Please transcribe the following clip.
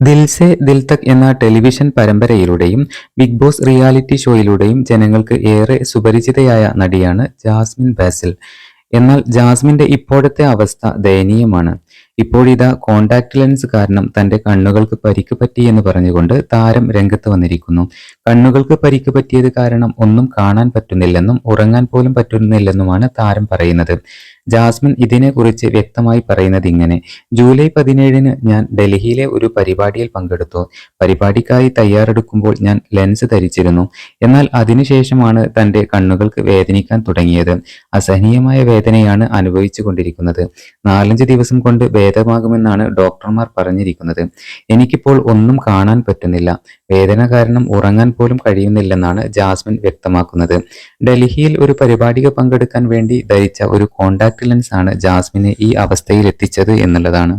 ദിൽസെ ദിൽ തക് എന്ന ടെലിവിഷൻ പരമ്പരയിലൂടെയും Bigg Boss reality ഷോയിലൂടെയും ജനങ്ങൾക്ക് ഏറെ സുപരിചിതയായ നടിയാണ് ജാസ്മിൻ ബാസിൽ. എന്നാൽ ജാസ്മിന്റെ ഇപ്പോഴത്തെ അവസ്ഥ ദയനീയമാണ്. ഇപ്പോഴിതാ കോണ്ടാക്ട് ലെൻസ് കാരണം തന്റെ കണ്ണുകൾക്ക് പരിക്ക് പറ്റിയെന്ന് പറഞ്ഞുകൊണ്ട് താരം രംഗത്ത് വന്നിരിക്കുന്നു. കണ്ണുകൾക്ക് പരിക്ക് പറ്റിയത് കാരണം ഒന്നും കാണാൻ പറ്റുന്നില്ലെന്നും ഉറങ്ങാൻ പോലും പറ്റുന്നില്ലെന്നുമാണ് താരം പറയുന്നത്. ജാസ്മിൻ ഇതിനെക്കുറിച്ച് വ്യക്തമായി പറയുന്നത് ഇങ്ങനെ ജൂലൈ പതിനേഴിന് ഞാൻ ഡൽഹിയിലെ ഒരു പരിപാടിയിൽ പങ്കെടുത്തു. പരിപാടിക്കായി തയ്യാറെടുക്കുമ്പോൾ ഞാൻ ലെൻസ് ധരിച്ചിരുന്നു. എന്നാൽ അതിനുശേഷമാണ് തന്റെ കണ്ണുകൾക്ക് വേദനിക്കാൻ തുടങ്ങിയത്. അസഹനീയമായ വേദനയാണ് അനുഭവിച്ചു കൊണ്ടിരിക്കുന്നത് നാലഞ്ച് ദിവസം കൊണ്ട് ഭേദമാകുമെന്നാണ് ഡോക്ടർമാർ പറഞ്ഞിരിക്കുന്നത്. എനിക്കിപ്പോൾ ഒന്നും കാണാൻ പറ്റുന്നില്ല. വേദന കാരണം ഉറങ്ങാൻ പോലും കഴിയുന്നില്ലെന്നാണ് ജാസ്മിൻ വ്യക്തമാക്കുന്നത്. ഡൽഹിയിൽ ഒരു പരിപാടിക്ക് പങ്കെടുക്കാൻ വേണ്ടി ധരിച്ച ഒരു കോണ്ടാക്ട് ലെൻസ് ആണ് ജാസ്മിനെ ഈ അവസ്ഥയിൽ എത്തിച്ചത് എന്നുള്ളതാണ്.